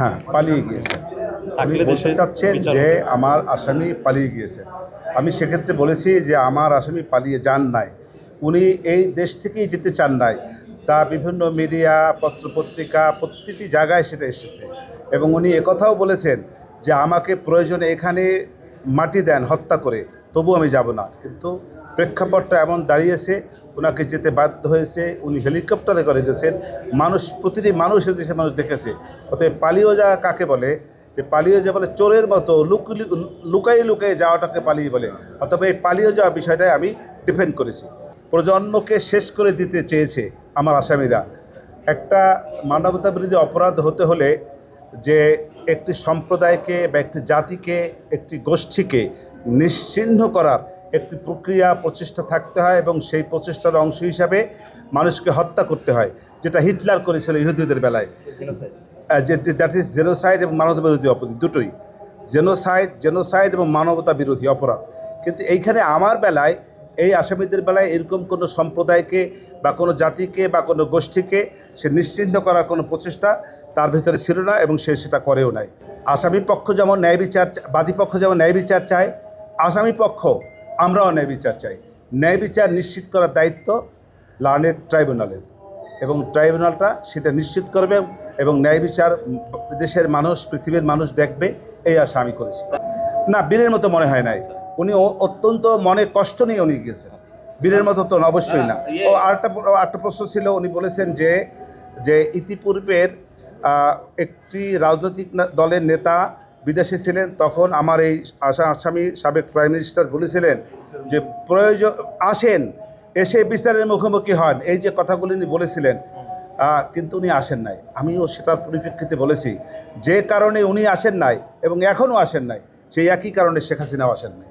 হ্যাঁ পালিয়ে গিয়েছে। থাকলে বলতে চাচ্ছেন যে আমার আসামি পালিয়ে গিয়েছে। আমি সেক্ষেত্রে বলেছি যে আমার আসামি পালিয়ে যান নাই। উনি এই দেশ থেকেই যেতে চান নাই। তা বিভিন্ন মিডিয়া পত্রপত্রিকা প্রতিটি জায়গায় সেটা এসেছে। এবং উনি একথাও বলেছেন যে আমাকে প্রয়োজনে এখানে মাটি দেন হত্যা করে। তবু আমি যাব না। কিন্তু প্রেক্ষাপটটা এমন দাঁড়িয়েছে ওনাকে যেতে বাধ্য হয়েছে, উনি হেলিকপ্টারে করে গেছেন। মানুষ, প্রতিটি মানুষ দেশে মানুষ দেখেছে। অতএব পালিয়ে যাওয়া কাকে বলে? যে পালিয়ে যাওয়া বলে চোরের মতো লুকুলি লুকাই লুকাই যাওয়াটাকে পালিয়ে বলে। অথবা এই পালিয়ে যাওয়া বিষয়টাই আমি ডিফেন্ড করেছি। প্রজন্মকে শেষ করে দিতে চেয়েছে আমার আসামিরা। একটা মানবতা বিরোধী অপরাধ হতে হলে যে একটি সম্প্রদায়কে বা একটি জাতিকে, একটি গোষ্ঠীকে নিশ্চিহ্ন করার একটি প্রক্রিয়া, প্রচেষ্টা থাকতে হয় এবং সেই প্রচেষ্টার অংশ হিসাবে মানুষকে হত্যা করতে হয়, যেটা হিটলার করেছিল ইহুদিদের বেলায়। যে দ্যাট ইজ জেনোসাইড এবং মানবতা বিরোধী অপরাধ, দুটোই। জেনোসাইড জেনোসাইড এবং মানবতা বিরোধী অপরাধ। কিন্তু এইখানে আমার বেলায়, এই আসামিদের বেলায় এরকম কোনো সম্প্রদায়কে বা কোনো জাতিকে বা কোনো গোষ্ঠীকে সে নিশ্চিহ্ন করার কোনো প্রচেষ্টা তার ভিতরে ছিল না এবং সে সেটা করেও নাই। আসামি পক্ষ যেমন ন্যায় বিচার বাদী পক্ষ যেমন ন্যায় বিচার চায়, আসামি পক্ষ আমরাও ন্যায় বিচার চাই। ন্যায় বিচার নিশ্চিত করার দায়িত্ব লার্নেড ট্রাইব্যুনালের এবং ট্রাইব্যুনালটা সেটা নিশ্চিত করবে এবং ন্যায় বিচার দেশের মানুষ পৃথিবীর মানুষ দেখবে এই আশা আমি করেছি। না বীরের মতো মনে হয় নাই। উনি অত্যন্ত মনে কষ্ট নিয়ে উনি গেছেন বীরের মতো তো অবশ্যই না। ও আরেকটা আরেকটা প্রশ্ন ছিল উনি বলেছেন যে যে ইতিপূর্বের একটি রাজনৈতিক দলের নেতা বিদেশে ছিলেন, তখন আমার এই আশা আসামি সাবেক প্রাইম মিনিস্টার বলেছিলেন যে প্রয়োজন আসেন, এসে বিস্তারের মুখোমুখি হন। এই যে কথাগুলি উনি বলেছিলেন কিন্তু উনি আসেন নাই। আমিও সেটার পরিপ্রেক্ষিতে বলেছি, যে কারণে উনি আসেন নাই এবং এখনও আসেন নাই, সেই একই কারণে শেখ হাসিনাও আসেন নাই।